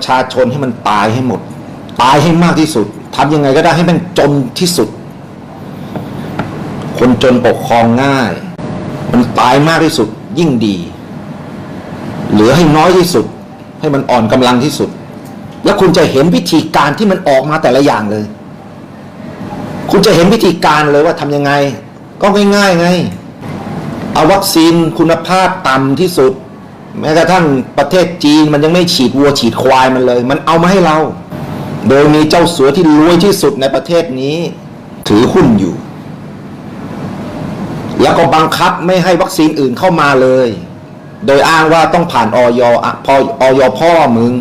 ประชาชนให้มันตายให้หมด ตายให้มากที่สุดทำยังไงก็ได้ให้มันจนที่สุด คนจนปกครองง่าย มันตายมากที่สุดยิ่งดี เหลือให้น้อยที่สุด ให้มันอ่อนกำลังที่สุด แล้วคุณจะเห็นวิธีการที่มันออกมาแต่ละอย่างเลย คุณจะเห็นวิธีการเลยว่าทำยังไง ก็ง่ายๆไง เอาวัคซีนคุณภาพต่ำที่สุด แม้กระทั่งประเทศจีนมันยังไม่ฉีดวัวฉีดควายมันเลย มันเอามาให้เรา โดยมีเจ้าสัวที่รวยที่สุดในประเทศนี้ ถือหุ้นอยู่ แล้วก็บังคับไม่ให้วัคซีนอื่นเข้ามาเลย โดยอ้างว่าต้องผ่านออยอพออยพ่อมึง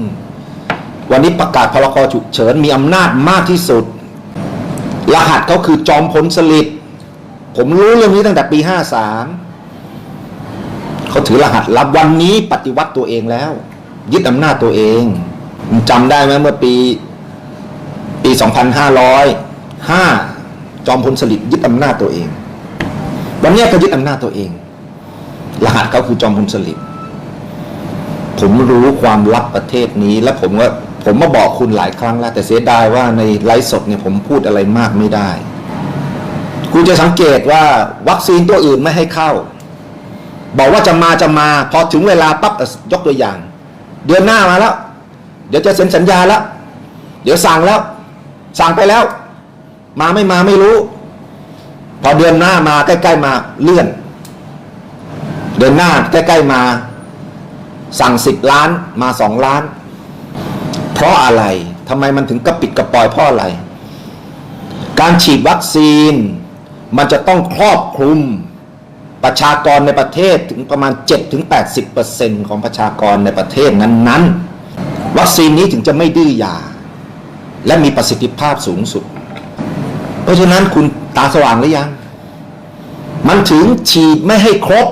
วันนี้ประกาศพรกฉุกเฉินมีอำนาจมากที่สุด รหัสเขาคือจอมพลสฤษดิ์ผมรู้เรื่องนี้ตั้งแต่ปี 53 เขาถือรหัสลับวันนี้ปฏิวัติตัวเองแล้ว ยึดอำนาจตัวเองจำได้ไหมเมื่อปี ปี 2505 จอมพลสฤษดิ์ยึดอำนาจตัวเอง วันนี้ก็ยึดอำนาจตัวเอง รหัสเขาคือจอมพลสฤษดิ์ผมรู้ความลับประเทศนี้ และผมว่าผมมาบอกคุณหลายครั้งแล้ว แต่เสียดายว่าในไลฟ์สดเนี่ยผมพูดอะไรมากไม่ได้ คุณจะสังเกตว่าวัคซีนตัวอื่นไม่ให้เข้า บอกว่าจะมาจะมาพอถึงเวลาปั๊บยกตัวอย่าง เดือนหน้ามาแล้ว เดี๋ยวจะเซ็นสัญญาแล้ว เดี๋ยวสั่งแล้ว สั่งไปแล้ว มาไม่มาไม่รู้ พอเดือนหน้ามาใกล้ๆมาเลื่อน เดือนหน้าใกล้ๆมา สั่งสิบล้านมาสองล้าน เพราะอะไรทำไมมันถึงกระปิดกระปอยเพราะอะไร การฉีดวัคซีนมันจะต้องครอบคลุม ประชากรในประเทศถึงประมาณ 7-80%ของประชากรในประเทศนั้นๆ วัคซีนนี้ถึงจะไม่ดื้อยา และมีประสิทธิภาพสูงสุด เพราะฉะนั้นคุณตาสว่างหรือยัง มันถึงฉีดไม่ให้ครบ